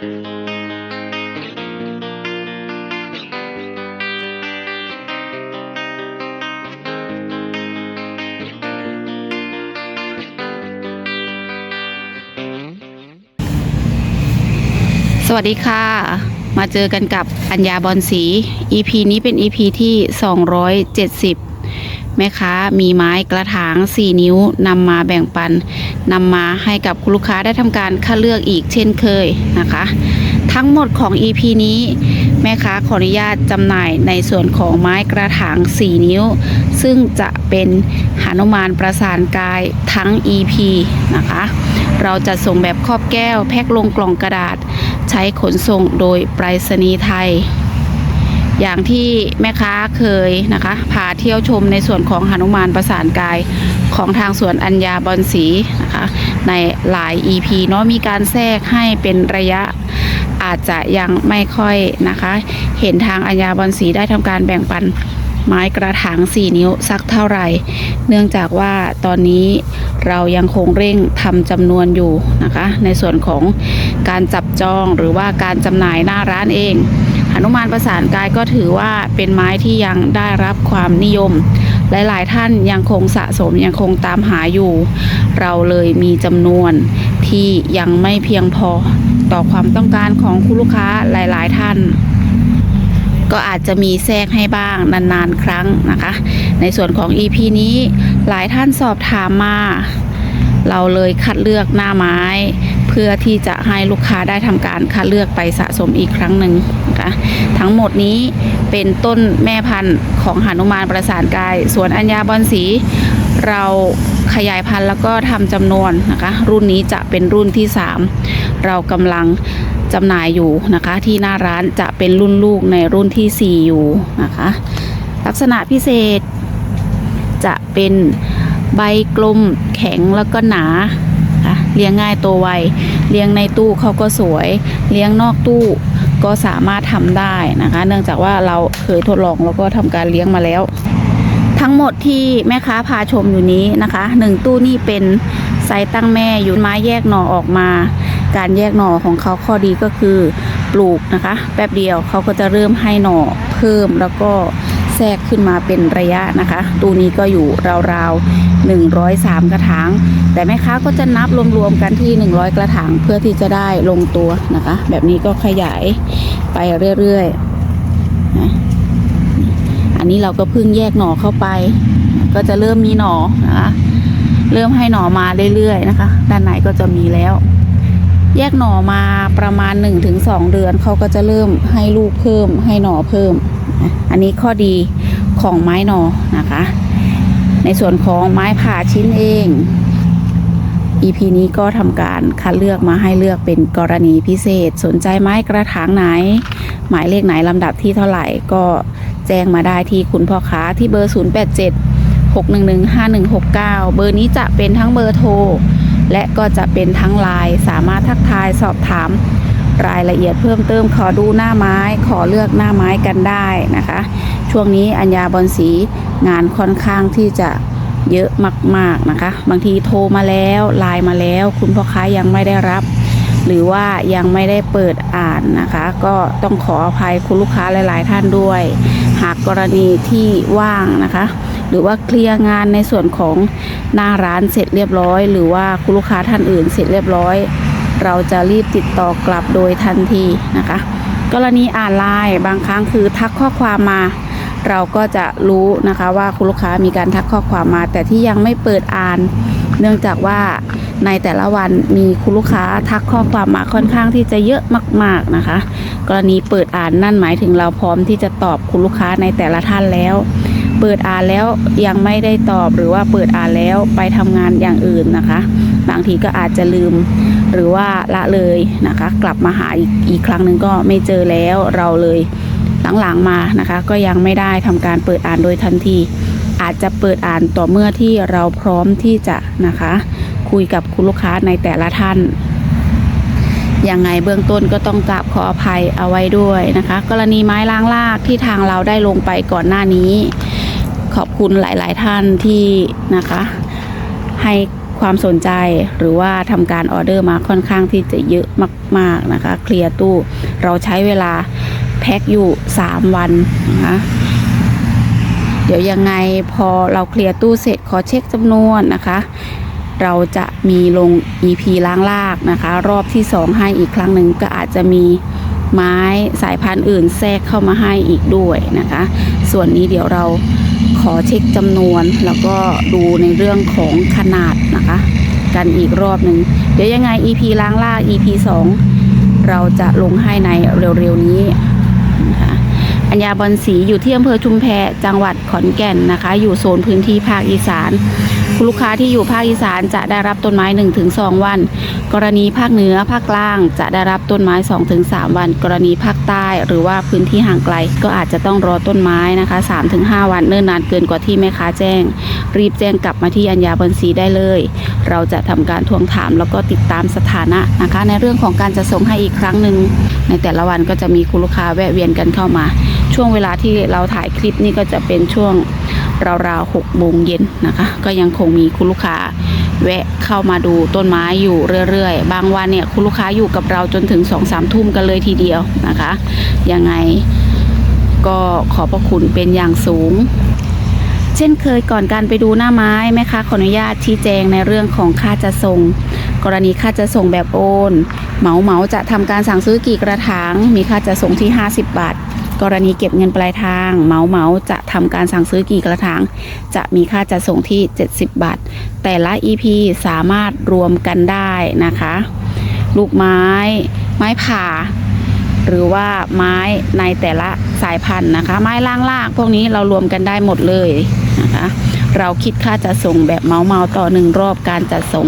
สวัสดีค่ะ มาเจอกันกับอัญญาบอลสี EP นี้เป็น EP ที่ 270 แม่ค้ามีไม้กระถาง 4 นิ้วนำมาแบ่งปันนำมาให้กับคุณลูกค้าได้ทำการคัดเลือกอีกเช่นเคยนะคะ ทั้งหมดของ EP นี้ แม่ค้าขออนุญาตจำหน่ายในส่วนของไม้กระถาง 4 นิ้ว ซึ่งจะเป็นหานุมานประสานกายทั้ง EP นะคะเราจะส่งแบบครอบแก้วแพ็คลงกล่องกระดาษ ใช้ขนส่งโดยไปรษณีย์ไทย อย่างที่แม่ค้าเคยนะคะพาเที่ยวชมในส่วนของหนุมานประสานกายของทางสวนอัญญาบอนสีนะคะในหลาย EP เนาะมีการแทรกให้เป็นระยะอาจจะยังไม่ค่อยนะคะ เห็นทางอัญญาบอนสีได้ทำการแบ่งปันไม้กระถาง 4 นิ้วสักเท่าไหร่ เนื่องจากว่าตอนนี้เรายังคงเร่งทำจำนวนอยู่นะคะ ในส่วนของการจับจองหรือว่าการจำหน่ายหน้าร้านเอง หนุมานประสานกายก็ถือว่าเป็นไม้ที่ยังได้รับความนิยม หลายๆ ท่านยังคงสะสมยังคงตามหาอยู่ เราเลยมีจำนวนที่ยังไม่เพียงพอต่อความต้องการของคุณลูกค้าหลาย ๆ ท่าน ก็อาจจะมีแทรกให้บ้างนาน ๆ ครั้งนะคะ ในส่วนของ EP นี้หลายท่านสอบถามมาเราเลยคัดเลือกหน้าไม้ เพื่อที่จะให้ลูกค้าได้ทำการคัดเลือกไปสะสมอีกครั้งหนึ่งนะคะทั้งหมดนี้เป็นต้นแม่พันธุ์ของหานุมานประสานกายสวนอัญญาบอนสีเราขยายพันธุ์แล้วก็ทำจำนวนนะคะรุ่นนี้จะเป็นรุ่นที่ 3 เรากำลังจำหน่ายอยู่นะคะที่หน้าร้านจะเป็นรุ่นลูกในรุ่นที่ 4 อยู่นะคะลักษณะพิเศษจะเป็นใบกลมแข็งแล้วก็หนา ค่ะเลี้ยงง่ายตัวไวเลี้ยงในตู้เขาก็สวย เลี้ยงนอกตู้ก็สามารถทำได้นะคะ เนื่องจากว่าเราเคยทดลองแล้วก็ทำการเลี้ยงมาแล้ว ทั้งหมดที่แม่ค้าพาชมอยู่นี้นะคะหนึ่งตู้นี่เป็นไซส์ตั้งแม่อยู่ไม้แยกหน่อออกมา การแยกหน่อของเขาข้อดีก็คือปลูกนะคะ แป๊บเดียวเขาก็จะเริ่มให้หน่อเพิ่มแล้วก็ ทรกขึ้นมาเป็นระยะนะคะ ตู้นี้ก็อยู่ราวๆ 103 กระถาง แต่แม่ค้าก็จะนับรวมๆกันที่ 100 กระถางเพื่อที่จะได้ลงตัวนะคะ แบบนี้ก็ขยายไปเรื่อยๆนะอันนี้เราก็เพิ่งแยกหน่อเข้าไป ก็จะเริ่มมีหน่อนะคะ เริ่มให้หน่อมาเรื่อยๆนะคะ ด้านในก็จะมีแล้ว แยกหน่อมาประมาณ 1-2 เดือนเขาก็จะเริ่มให้ลูกเพิ่มให้หน่อเพิ่ม อันนี้ข้อดีของไม้หน่อนะคะ ในส่วนของไม้ผ่าชิ้นเอง EP นี้ก็ทำการคัดเลือกมาให้เลือกเป็นกรณีพิเศษ สนใจไม้กระถางไหน หมายเลขไหนลำดับที่เท่าไหร่ก็แจ้งมาได้ที่คุณพ่อค้าที่เบอร์ 087 6115169 เบอร์นี้จะเป็นทั้งเบอร์โทร และก็จะเป็นทั้งไลน์สามารถทักทายสอบถามรายละเอียดเพิ่มเติมขอดูหน้าไม้ ขอเลือกหน้าไม้กันได้นะคะ ช่วงนี้อัญญาบอลสีงานค่อนข้างที่จะเยอะมาก ๆนะคะ บางทีโทรมาแล้วไลน์มาแล้ว คุณพ่อค้ายังไม่ได้รับ หรือว่ายังไม่ได้เปิดอ่านนะคะ ก็ต้องขออภัยคุณลูกค้าหลาย ๆ ท่านด้วย หากกรณีที่ว่างนะคะ หรือว่าเคลียร์งานในส่วนของหน้าร้านเสร็จเรียบร้อย หรือว่าคุณลูกค้าท่านอื่นเสร็จเรียบร้อย เราจะรีบติดต่อกลับโดยทันทีนะคะ กรณีอ่านไลน์บางครั้งคือทักข้อความมา เราก็จะรู้นะคะว่าคุณลูกค้ามีการทักข้อความมา แต่ที่ยังไม่เปิดอ่าน เนื่องจากว่าในแต่ละวันมีคุณลูกค้าทักข้อความมาค่อนข้างที่จะเยอะมาก ๆนะคะ กรณีเปิดอ่านนั่นหมายถึงเราพร้อมที่จะตอบคุณลูกค้าในแต่ละท่านแล้ว เปิดอ่านแล้วยังไม่ได้ตอบหรือว่าเปิดอ่านแล้วไปทำงานอย่างอื่นนะคะ บางทีก็อาจจะลืมหรือว่าละเลยนะคะ กลับมาหาอีกอีกครั้งหนึ่งก็ไม่เจอแล้วเราเลยหลังๆมานะคะ ก็ยังไม่ได้ทำการเปิดอ่านโดยทันที อาจจะเปิดอ่านต่อเมื่อที่เราพร้อมที่จะนะคะ คุยกับคุณลูกค้าในแต่ละท่านยังไงเบื้องต้นก็ต้องกราบขออภัยเอาไว้ด้วยนะคะ กรณีไม้ล้างลากที่ทางเราได้ลงไปก่อนหน้านี้ ขอบคุณหลาย ๆ ท่านที่นะคะ ให้ความสนใจหรือว่าทำการออเดอร์มาค่อนข้างที่จะเยอะมาก ๆ นะคะ เคลียร์ตู้เราใช้เวลาแพ็คอยู่ 3 วันนะคะเดี๋ยวยังไงพอเราเคลียร์ตู้เสร็จขอเช็คจำนวนนะคะ เราจะมีลง EP ล้างลากนะคะ รอบที่ 2 ให้อีกครั้งหนึ่งก็อาจจะมีไม้สายพันธุ์อื่นแทรกเข้ามาให้อีกด้วยนะคะ ส่วนนี้เดี๋ยวเรา ขอเช็คจำนวนแล้วก็ดูในเรื่องของขนาดนะคะ กันอีกรอบหนึ่งเดี๋ยวยังไง EP ล้างลาก EP 2 เราจะลงให้ในเร็วๆนี้นะคะอัญญาบอลสีอยู่ที่อำเภอชุมแพจังหวัดขอนแก่นนะคะ อยู่โซนพื้นที่ภาคอีสาน ลูกค้าที่อยู่ภาคอีสานจะได้รับต้นไม้ 1-2 วัน กรณีภาคเหนือภาคกลางจะได้รับต้นไม้ 2-3 วัน กรณีภาคใต้ หรือว่าพื้นที่ห่างไกล ก็อาจจะต้องรอต้นไม้นะคะ 3-5 วันเนิ่นนานเกินกว่าที่แม่ค้าแจ้ง รีบแจ้งกลับมาที่อัญญาบอลศรีได้เลย เราจะทำการทวงถามแล้วก็ติดตามสถานะนะคะ ในเรื่องของการจะส่งให้อีกครั้งหนึ่งในแต่ละวันก็จะมีคุณลูกค้าแวะเวียนกันเข้ามา ช่วงเวลาที่เราถ่ายคลิปนี่ก็จะเป็นช่วง ราวๆหกโมงเย็นนะคะ ก็ยังคงมีคุณลูกค้าแวะเข้ามาดูต้นไม้อยู่เรื่อยๆ บางวันเนี่ยคุณลูกค้าอยู่กับเราจนถึงสองสามทุ่มกันเลยทีเดียวนะคะ ยังไงก็ขอบพระคุณเป็นอย่างสูง เช่นเคยก่อนการไปดูหน้าไม้แม่ค้าขออนุญาตชี้แจงในเรื่องของค่าจะส่ง กรณีค่าจะส่งแบบโอน เหมาเหมาจะทำการสั่งซื้อกี่กระถาง มีค่าจะส่งที่ 50 บาท กรณีเก็บเงินปลายทางเมาเมาจะทำการสั่งซื้อกี่กระถาง จะมีค่าจะส่งที่ 70 บาท แต่ละ EP สามารถรวมกันได้นะคะ ลูกไม้ ไม้ผ่า หรือว่าไม้ในแต่ละสายพันธุ์นะคะ ไม้ล่างลากพวกนี้เรารวมกันได้หมดเลยนะคะ เราคิดค่าจะส่งแบบเมาเมาต่อหนึ่งรอบการจัดส่ง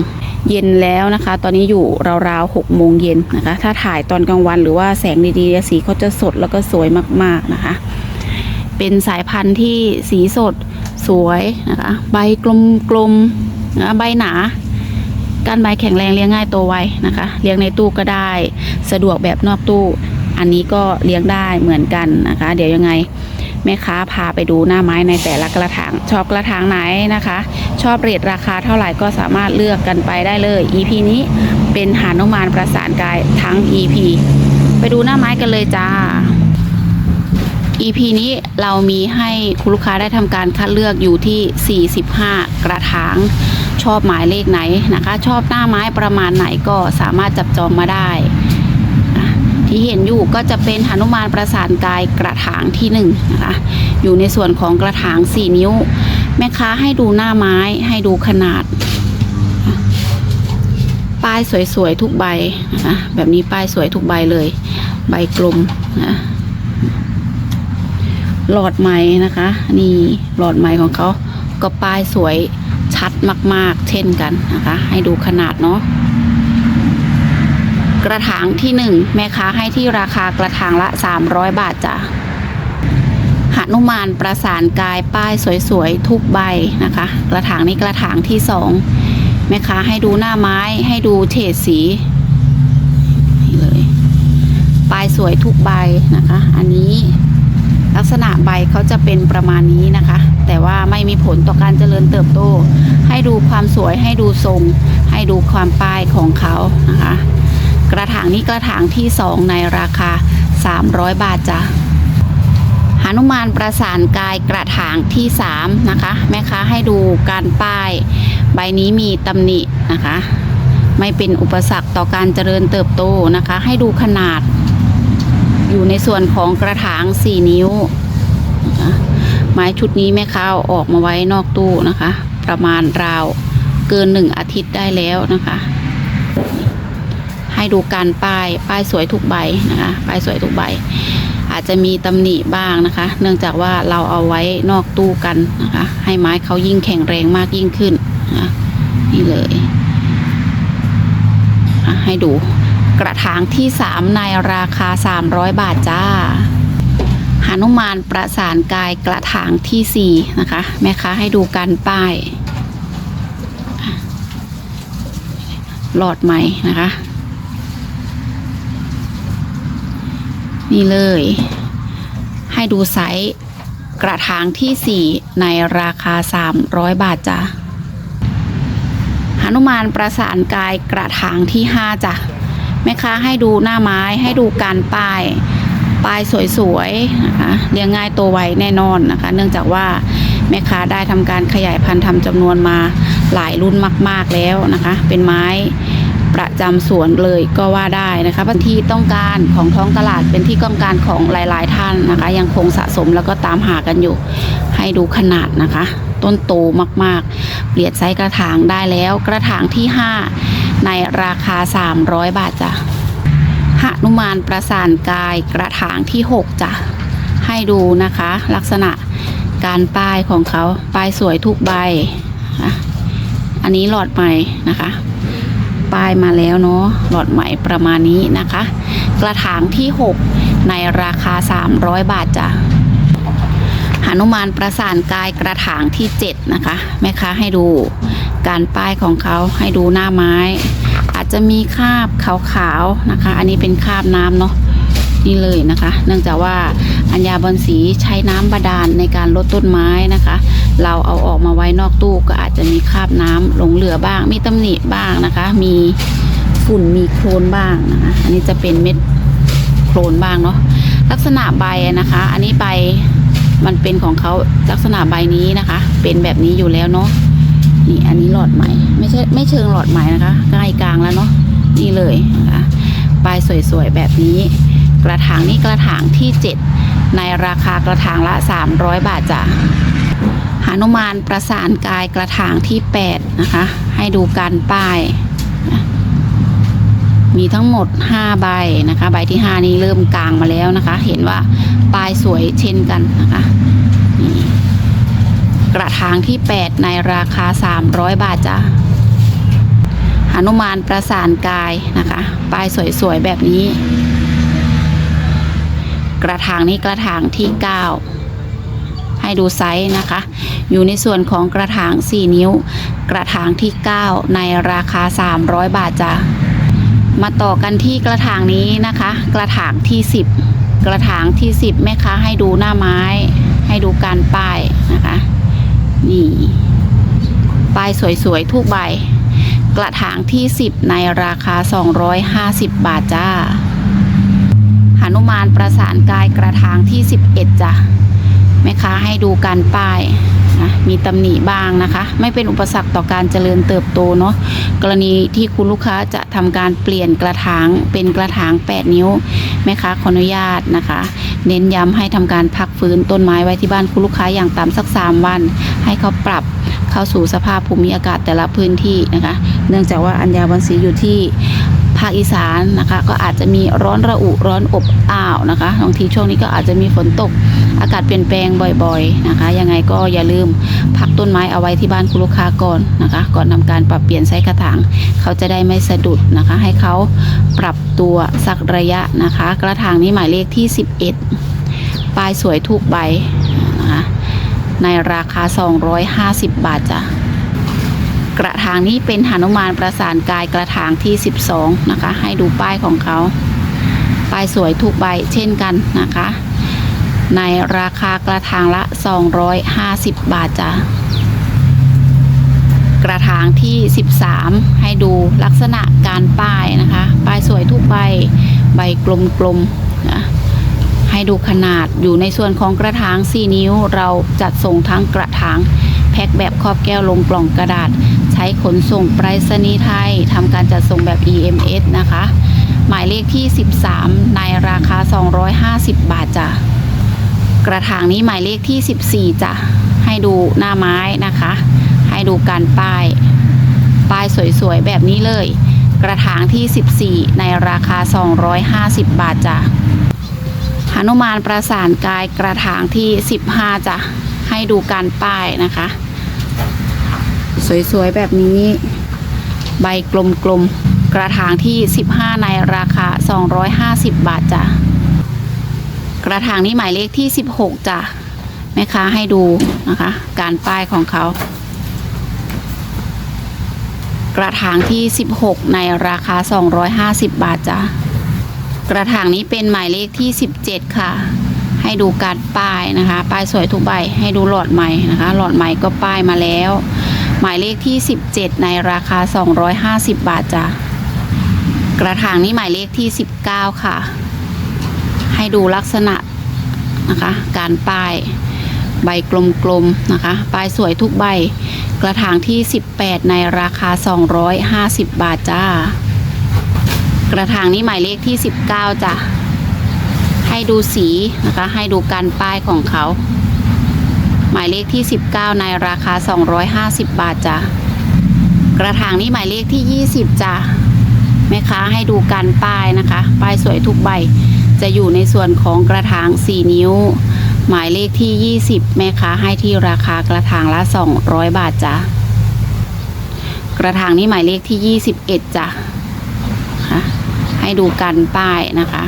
เย็นแล้วนะคะ ตอนนี้อยู่ราวๆหกโมงเย็นนะคะ ถ้าถ่ายตอนกลางวันหรือว่าแสงดีๆสีเขาจะสดแล้วก็สวยมากๆนะคะ เป็นสายพันธุ์ที่สีสดสวยนะคะ ใบกลมๆนะใบหนาการใบแข็งแรงเลี้ยงง่ายโตวไวนะคะ เลี้ยงในตู้ก็ได้ สะดวกแบบนอกตู้ อันนี้ก็เลี้ยงได้เหมือนกันนะคะ เดี๋ยวยังไง แม่ค้าพาไปดูหน้าไม้ในแต่ละกระถางชอบกระถางไหนนะคะ ชอบเรทราคาเท่าไหร่ก็สามารถเลือกกันไปได้เลย EP นี้เป็นหานุมานประสานกายทั้ง EP ไปดูหน้าไม้กันเลยจ้า EP นี้เรามีให้คุณลูกค้าได้ทำการคัดเลือกอยู่ที่ 45 กระถางชอบหมายเลขไหนนะคะ ชอบหน้าไม้ประมาณไหนก็สามารถจับจองมาได้ ที่เห็นอยู่ก็จะเป็นหนุมานประสานกายกระถางที่หนึ่งนะคะอยู่ในส่วนของกระถาง 4 นิ้ว แม่ค้าให้ดูหน้าไม้ให้ดูขนาด ป้ายสวยๆทุกใบนะคะแบบนี้ป้ายสวยทุกใบเลย ใบกลมนะหลอดไม้นะคะ นี่หลอดไม้ของเขาก็ป้ายสวยชัดมากๆ เช่นกันนะคะ ให้ดูขนาดเนาะ กระถางที่หนึ่งแม่ค้าให้ที่ราคากระถางละ 300 บาทจ้ะหนุมานประสานกายป้ายสวยๆ ทุกใบนะคะ กระถางนี้กระถางที่สองแม่ค้าให้ดูหน้าไม้ให้ดูเฉดสีนี่เลยป้ายสวยทุกใบนะคะ อันนี้ลักษณะใบเขาจะเป็นประมาณนี้นะคะ แต่ว่าไม่มีผลต่อการเจริญเติบโต ให้ดูความสวยให้ดูทรง ให้ดูความป้ายของเขานะคะ กระถางนี้กระถางที่สองในราคา 300 บาทจ้ะหนุมานประสานกายกระถางที่ 3 นะคะ แม่ค้าให้ดูการป้าย ใบนี้มีตำหนินะคะ ไม่เป็นอุปสรรคต่อการเจริญเติบโตนะคะ ให้ดูขนาด อยู่ในส่วนของกระถาง 4 นิ้วนะะไม้ชุดนี้แม่ค้าอาออกมาไว้นอกตู้นะคะ ประมาณราวเกิน 1 อาทิตย์ได้แล้วนะคะ ให้ดูการป้ายป้ายสวยทุกใบนะคะป้ายสวยทุกใบ อาจจะมีตำหนิบ้างนะคะ เนื่องจากว่าเราเอาไว้นอกตู้กันนะคะ ให้ไม้เขายิ่งแข็งแรงมากยิ่งขึ้นนะ,ะนี่เลยให้ดูกระถางที่ 3 ในราคา 300 บาทจ้าหานุมานประสานกายกระถางทีสี่4 นะคะ แม่ค้าให้ดูการป้ายหลอดใหม่นะคะ นี่เลย ให้ดูไซส์กระถางที่ 4 ในราคา 300 บาทจ้ะหนุมานประสานกายกระถางที่ 5จ้ะแม่ค้าให้ดูหน้าไม้ให้ดูการป้ายป้ายสวยๆนะคะเลี้ยงง่ายตัวไวแน่นอนนะคะ เนื่องจากว่าแม่ค้าได้ทำการขยายพันธุ์ทำจำนวนมาหลายรุ่นมาก ๆแล้วนะคะ เป็นไม้ ประจำสวนเลยก็ว่าได้นะคะเป็นที่ต้องการของท้องตลาดเป็นที่ต้องการของหลาย ๆ ท่านนะคะ ยังคงสะสมแล้วก็ตามหากันอยู่ ให้ดูขนาดนะคะ ต้นโตมากๆ เปลี่ยนไซส์กระถางได้แล้ว กระถางที่ 5 ในราคา 300 บาทจ้ะหนุมานประสานกายกระถางที่ 6จ้ะให้ดูนะคะ ลักษณะการป้ายของเขาป้ายสวยทุกใบ อันนี้หลอดใหม่นะคะ ป้ายมาแล้วเนาะหลอดใหม่ประมาณนี้นะคะ กระถางที่ 6 ในราคา 300 บาทจ้ะหนุมานประสานกายกระถางที่ 7 นะคะ แม่ค้าให้ดูการป้ายของเขาให้ดูหน้าไม้ อาจจะมีคราบขาวๆนะคะ อันนี้เป็นคราบน้ำเนาะ นี่เลยนะคะ เนื่องจากว่าอัญญาบอนสีใช้น้ำบาดาลในการลดต้นไม้นะคะ เราเอาออกมาไว้นอกตู้ก็อาจจะมีคราบน้ำหลงเหลือบ้าง มีตำหนิบ้างนะคะ มีฝุ่นมีโคลนบ้างนะคะ อันนี้จะเป็นเม็ดโคลนบ้างเนาะลักษณะใบนะคะ อันนี้ใบมันเป็นของเขาลักษณะใบนี้นะคะ เป็นแบบนี้อยู่แล้วเนาะนี่อันนี้หลอดใหม่ ไม่ใช่ไม่เชิงหลอดใหม่นะคะใกล้กลางแล้วเนาะนี่เลยนะคะปลายสวยๆแบบนี้ กระถางนี่กระถางที่ 7 ในราคากระถางละ 300 บาทจ้ะหานุมานประสานกายกระถางที่ 8 นะคะ ให้ดูการป้าย มีทั้งหมด 5 ใบนะคะ ใบที่ 5 นี้เริ่มกลางมาแล้วนะคะ เห็นว่าป้ายสวยเช่นกันนะคะกระถางที่ 8 ในราคา 300 บาทจ้ะหนุมานประสานกายนะคะ ป้ายสวยๆ แบบนี้ กระถางนี้กระถางที่ 9 ให้ดูไซส์นะคะ อยู่ในส่วนของกระถาง 4 นิ้ว กระถางที่ 9 ในราคา 300 บาทจ้ะมาต่อกันที่กระถางนี้นะคะ กระถางที่ 10 กระถางที่ 10แม่ค้าให้ดูหน้าไม้ ให้ดูการป้ายนะคะนี่ป้ายสวยๆทุกใบ กระถางที่ 10 ในราคา 250 บาทจ้า หนุมานประสานกายกระถางที่ 11จ้ะแม่ค้าให้ดูการป้ายนะมีตำหนิบ้างนะคะ ไม่เป็นอุปสรรคต่อการเจริญเติบโตเนาะกรณีที่คุณลูกค้าจะทำการเปลี่ยนกระถางเป็นกระถาง 8 นิ้วแม่ค้าขออนุญาตนะคะ เน้นย้ำให้ทำการพักฟื้นต้นไม้ไว้ที่บ้านคุณลูกค้าอย่างต่ำสัก 3 วัน ให้เขาปรับเข้าสู่สภาพภูมิอากาศแต่ละพื้นที่นะคะ เนื่องจากว่าอัญญาบันสีอยู่ที่ ภาคอีสานนะคะ ก็อาจจะมีร้อนระอุร้อนอบอ้าวนะคะบางทีช่วงนี้ก็อาจจะมีฝนตกอากาศเปลี่ยนแปลงบ่อยๆนะคะยังไงก็อย่าลืมพักต้นไม้เอาไว้ที่บ้านคุณลูกค้าก่อนนะคะ ก่อนทำการปรับเปลี่ยนไซส์กระถางเขาจะได้ไม่สะดุดนะคะ ให้เขาปรับตัวสักระยะนะคะ กระถางนี้หมายเลขที่ 11ปลายสวยทุกใบนะคะในราคา 250 บาทจ้ะ กระถางนี้เป็นหนุมานประสานกายกระถางที่ 12 นะคะ ให้ดูป้ายของเขาป้ายสวยทุกใบเช่นกันนะคะ ในราคากระถางละ 250 บาทจ้ะกระถางที่ 13 ให้ดูลักษณะการป้ายนะคะ ป้ายสวยทุกใบใบกลมๆนะให้ดูขนาดอยู่ในส่วนของกระถาง 4 นิ้ว เราจัดส่งทั้งกระถางแพ็คแบบครอบแก้วลงกล่องกระดาษ ใช้ขนส่งไปรษณีย์ไทยทำการจัดส่งแบบ EMS นะคะ หมายเลขที่ 13 ในราคา 250 บาทจ้ะกระถางนี้หมายเลขที่ 14จ้ะให้ดูหน้าไม้นะคะ ให้ดูการป้าย ป้ายสวยๆ แบบนี้เลย กระถางที่ 14 ในราคา 250 บาทจ้ะหนุมานประสานกายกระถางที่ 15จ้ะให้ดูการป้ายนะคะ สวยๆ แบบนี้ ใบกลมๆกระถางที่ 15 ในราคา 250 บาทจ้ะกระถางนี้หมายเลขที่ 16จ้ะแม่ค้าให้ดูนะคะ การป้ายของเขา กระถางที่ 16 ในราคา 250 บาทจ้ะกระถางนี้เป็นหมายเลขที่ 17 ค่ะ ให้ดูการป้ายนะคะ ป้ายสวยทุกใบให้ดูหลอดใหม่นะคะ หลอดใหม่ก็ป้ายมาแล้ว หมายเลขที่ 17 ในราคา 250 บาทจ้ะกระถางนี้หมายเลขที่ 19 ค่ะ ให้ดูลักษณะนะคะ การป้ายใบกลมๆนะคะป้ายสวยทุกใบ กระถางที่ 18 ในราคา 250 บาทจ้ากระถางนี้หมายเลขที่ 19จ้ะให้ดูสีนะคะ ให้ดูการป้ายของเขา หมายเลขที่ 19 ในราคา 250 บาทจ้ะกระถางนี้หมายเลขที่ 20จ้ะแม่ค้าให้ดูการป้ายนะคะ ป้ายสวยทุกใบ จะอยู่ในส่วนของกระถาง 4 นิ้ว หมายเลขที่ 20 แม่ค้าให้ที่ราคากระถางละ 200 บาทจ้ะกระถางนี้หมายเลขที่ 21จ้ะค่ะให้ดูกันป้ายนะคะ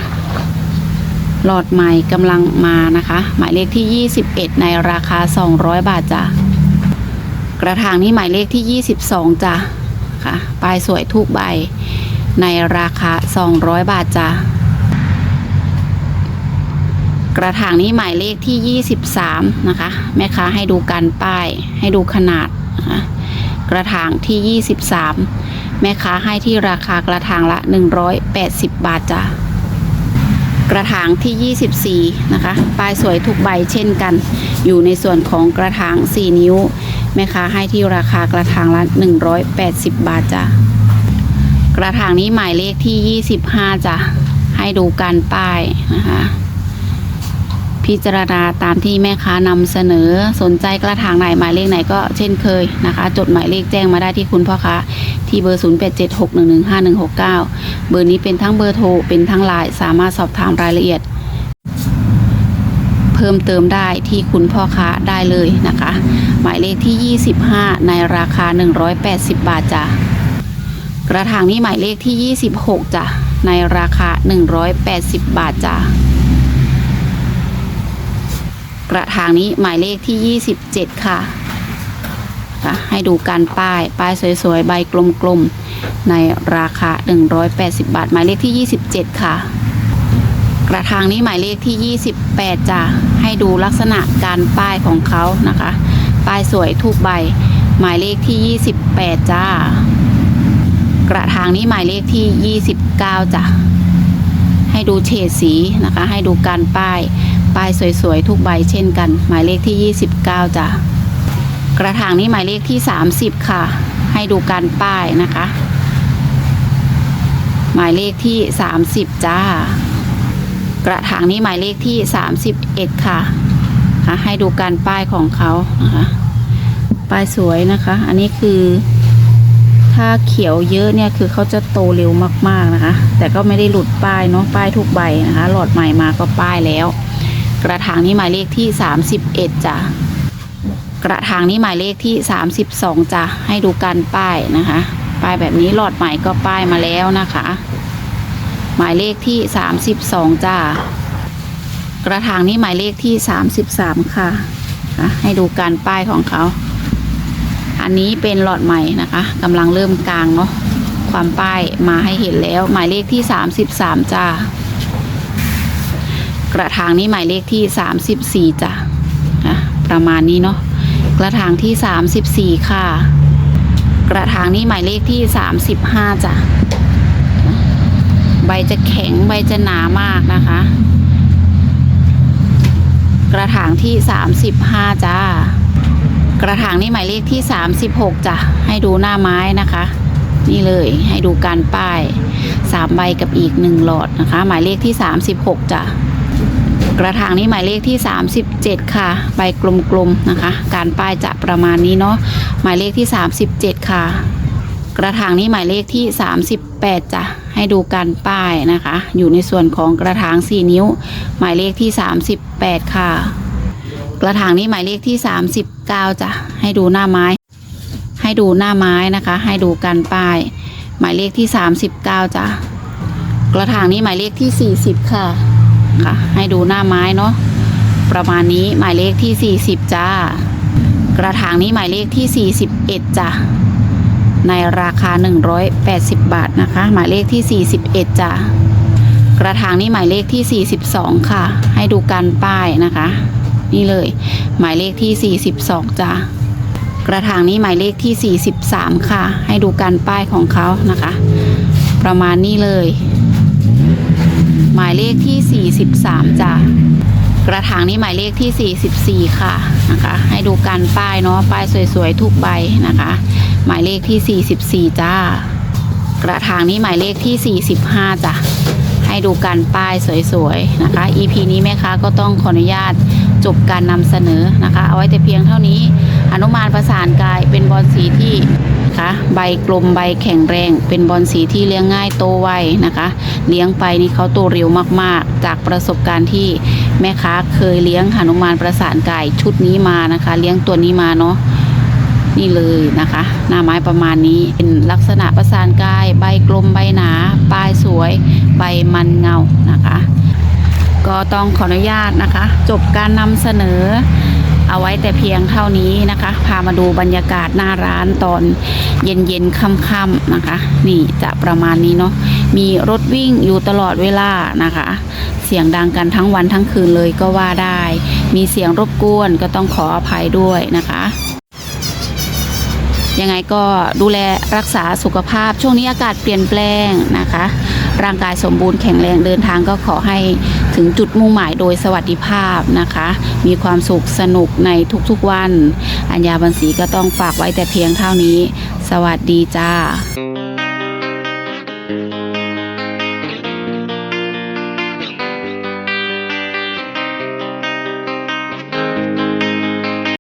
หลอดใหม่กำลังมานะคะ หมายเลขที่ 21 ในราคา 200 บาทจ้ะกระถางนี้หมายเลขที่ 22 จ้ะค่ะป้ายสวยทุกใบในราคา 200 บาทจ้ะกระถางนี้หมายเลขที่ 23 นะคะ แม่ค้าให้ดูกันป้ายให้ดูขนาดนะคะกระถางที่ 23 แม่ค้าให้ที่ราคากระถางละ 180 บาทจ้ะ กระถางที่ 24 นะคะป้ายสวยทุกใบเช่นกัน อยู่ในส่วนของกระถาง 4 นิ้ว แม่ค้าให้ที่ราคากระถางละ 180 บาทจ้ะ กระถางนี้หมายเลขที่ 25จ้ะ ให้ดูการป้ายนะคะ พิจารณาตามที่แม่ค้านำเสนอสนใจกระถางไหนหมายเลขไหนก็เช่นเคยนะคะ จดหมายเลขแจ้งมาได้ที่คุณพ่อค้าที่เบอร์ 0876115169 เบอร์นี้เป็นทั้งเบอร์โทรเป็นทั้งไลน์สามารถสอบถามรายละเอียด เพิ่มเติมได้ที่คุณพ่อค้าได้เลยนะคะ หมายเลขที่ 25 ในราคา 180 บาทจ้ะกระถางนี้หมายเลขที่ 26จ้ะในราคา 180 บาทจ้ะ กระถางนี้หมายเลขที่ 27 ค่ะค่ะให้ดูการป้าย ป้ายสวยๆ ใบกลมๆ ในราคา 180 บาท หมายเลขที่ 27 ค่ะ กระถางนี้หมายเลขที่ 28จ้ะให้ดูลักษณะการป้ายของเขานะคะ ป้ายสวยทุกใบ หมายเลขที่ 28 จ้ากระถางนี้หมายเลขที่ 29 จ้ะให้ดูเฉดสีนะคะ ให้ดูการป้าย ป้ายสวยๆ ทุกใบเช่นกัน หมายเลขที่ 29จ้ะกระถางนี้หมายเลขที่ 30 ค่ะ ให้ดูการป้ายนะคะ หมายเลขที่ 30 จ้า กระถางนี้หมายเลขที่ 31 ค่ะค่ะให้ดูการป้ายของเขานะคะป้ายสวยนะคะ อันนี้คือถ้าเขียวเยอะเนี่ยคือเขาจะโตเร็วมากๆนะคะ แต่ก็ไม่ได้หลุดป้ายเนาะป้ายทุกใบนะคะ หลอดใหม่มาก็ป้ายแล้ว กระถางนี้หมายเลขที่ 31จ้ะกระถางนี้หมายเลขที่ 32จ้ะให้ดูการป้ายนะคะ ป้ายแบบนี้หลอดใหม่ก็ป้ายมาแล้วนะคะ หมายเลขที่ 32จ้ากระถางนี้หมายเลขที่ 33 ค่ะอะให้ดูการป้ายของเขา อันนี้เป็นหลอดใหม่นะคะกำลังเริ่มกลางเนาะความป้ายมาให้เห็นแล้ว หมายเลขที่ 33จ้า กระถางนี้หมายเลขที่ 34จ้ะอะประมาณนี้เนาะกระถางที่ 34 ค่ะ กระถางนี้หมายเลขที่ 35จ้ะใบจะแข็งใบจะหนามากนะคะ กระถางที่ 35จ้ากระถางนี้หมายเลขที่ 36จ้ะให้ดูหน้าไม้นะคะ นี่เลยให้ดูการป้าย3ใบกับอีก 1 หลอดนะคะ หมายเลขที่ 36จ้ะ กระถางนี้หมายเลขที่ 37 ค่ะ ใบกลมๆนะคะ การป้ายจะประมาณนี้เนาะหมายเลขที่ 37 ค่ะ กระถางนี้หมายเลขที่ 38จ้ะให้ดูการป้ายนะคะ อยู่ในส่วนของกระถาง 4 นิ้ว หมายเลขที่ 38 ค่ะ กระถางนี้หมายเลขที่ 39จ้ะให้ดูหน้าไม้ ให้ดูหน้าไม้นะคะ ให้ดูการป้าย หมายเลขที่ 39จ้ะกระถางนี้หมายเลขที่ 40 ค่ะ ค่ะ ให้ดูหน้าไม้เนาะประมาณนี้หมายเลขที่ 40 จ้า กระถางนี้หมายเลขที่ 41 จ้ะในราคา 180 บาทนะคะ หมายเลขที่ 41 จ้ะกระถางนี้หมายเลขที่ 42 ค่ะ ให้ดูการป้ายนะคะ นี่เลย หมายเลขที่ 42 จ้ะกระถางนี้หมายเลขที่ 43 ค่ะ ให้ดูการป้ายของเขานะคะ ประมาณนี้เลย หมายเลขที่ 43จ้ะกระถางนี้หมายเลขที่ 44 ค่ะนะคะ ให้ดูการป้ายเนาะป้ายสวยๆทุกใบนะคะ หมายเลขที่ 44 จ้า กระถางนี้หมายเลขที่ 45 จ้ะให้ดูการป้ายสวยๆนะคะ EP นี้แม่ค้าก็ต้องขออนุญาตจบการนำเสนอนะคะ เอาไว้แต่เพียงเท่านี้ อนุมานประสานกายเป็นบอลสีที่ นะคะ ใบกลมใบแข็งแรง เป็นบอลสีที่เลี้ยงง่ายโตไวนะคะ เลี้ยงไปนี่เขาโตเร็วมากๆ จากประสบการณ์ที่แม่ค้าเคยเลี้ยงหนุมานประสานกายชุดนี้มานะคะ เลี้ยงตัวนี้มาเนาะนี่เลยนะคะ หน้าไม้ประมาณนี้เป็นลักษณะประสานกาย ใบกลมใบหนาปลายสวย ใบมันเงานะคะ ก็ต้องขออนุญาตนะคะ จบการนำเสนอ เอาไว้แต่เพียงเท่านี้นะคะ พามาดูบรรยากาศหน้าร้านตอนเย็นๆค่ำๆนะคะ นี่จะประมาณนี้เนาะมีรถวิ่งอยู่ตลอดเวลานะคะ เสียงดังกันทั้งวันทั้งคืนเลยก็ว่าได้ มีเสียงรบกวนก็ต้องขออภัยด้วยนะคะยังไงก็ดูแลรักษาสุขภาพช่วงนี้อากาศเปลี่ยนแปลงนะคะ ร่างกายสมบูรณ์แข็งแรงเดินทางก็ขอให้ ถึงจุดมุ่งหมายโดยสวัสดิภาพนะคะ มีความสุขสนุกในทุกๆวัน อัญญาบันศรีก็ต้องฝากไว้แต่เพียงเท่านี้ สวัสดีจ้า